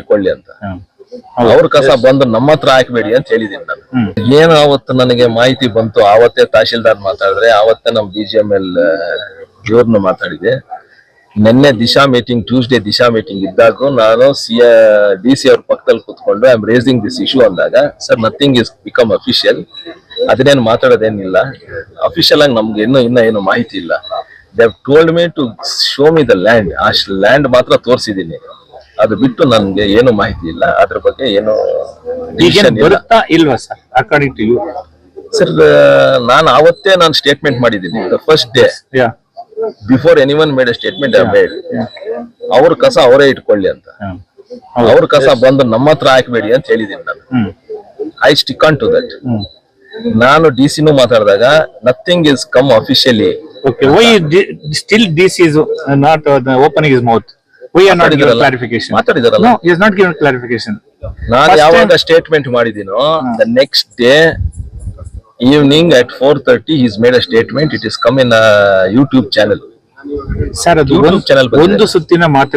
ಇಟ್ಕೊಳ್ಳಿ ಅಂತ. ಅವ್ರ ಕಸ ಬಂದು ನಮ್ಮ ಹತ್ರ ಹಾಕ್ಬೇಡಿ ಅಂತ ಹೇಳಿದೀನಿ ನಾನು. ಏನ್ ಅವತ್ತು ನನಗೆ ಮಾಹಿತಿ ಬಂತು. ಆವತ್ತೇ ತಹಶೀಲ್ದಾರ್ ಮಾತಾಡಿದ್ರೆ ಆವತ್ತೇ ನಮ್ ಡಿ ಜಿ ಎಂ ಎಲ್ ಇವ್ರನ್ನ ಮಾತಾಡಿದೆ. ನಿನ್ನೆ Disha meeting Tuesday Disha meeting ಇದ್ದಾಗ ನಾನು ಸಿ ಡಿ ಸಿ ಅವ್ರ ಪಕ್ಕದಲ್ಲಿ ಕುತ್ಕೊಂಡು I am raising this issue ಅಂದಾಗ sir nothing is become official ಅದನ್ನೇನು ಮಾತಾಡೋದೇನಿಲ್ಲ. ಅಫಿಷಿಯಲ್ ಆಗಿ ನಮ್ಗೆ ಇನ್ನೂ ಇನ್ನ ಏನು ಮಾಹಿತಿ ಇಲ್ಲ. They told me to show me the land ಆ ಲ್ಯಾಂಡ್ ಮಾತ್ರ ತೋರಿಸಿದೀನಿ ಅದು ಬಿಟ್ಟು ನನ್ಗೆ ಏನು ಮಾಹಿತಿ ಇಲ್ಲ. ಅದ್ರ ಬಗ್ಗೆ ಏನು ಈಗೇನ್ decision ಇಲ್ಲ. ಬರುತ್ತಾ ಇಲ್ವಾ sir according to you sir ನಾನು ಅವತ್ತೇ ನಾನು ಸ್ಟೇಟ್ಮೆಂಟ್ ಮಾಡಿದ್ದೀನಿ. ದ ಫಸ್ಟ್ ಡೇ ಯಾ before anyone made statement ಅವ್ರ ಕಸ ಅವರೇ ಇಟ್ಕೊಳ್ಳಿ ಅಂತ. ಅವ್ರ ಕಸ ಬಂದು ನಮ್ಮ ಹತ್ರ ಹಾಕ್ಬೇಡಿ ಅಂತ ಹೇಳಿದ್ದೀನಿ ನಾನು. I stick on to that ನಾನು ಡಿ ಸಿನೂ ಮಾತಾಡಿದಾಗ nothing is come officially okay why still this is not opening is uh, ನಾನು ಯಾವಾಗ statement ಮಾಡಿದೀನೋ next day evening four thirty is made statement it come in YouTube channel sir channel ಒಂದು ಸುತ್ತಿನ ಮಾತು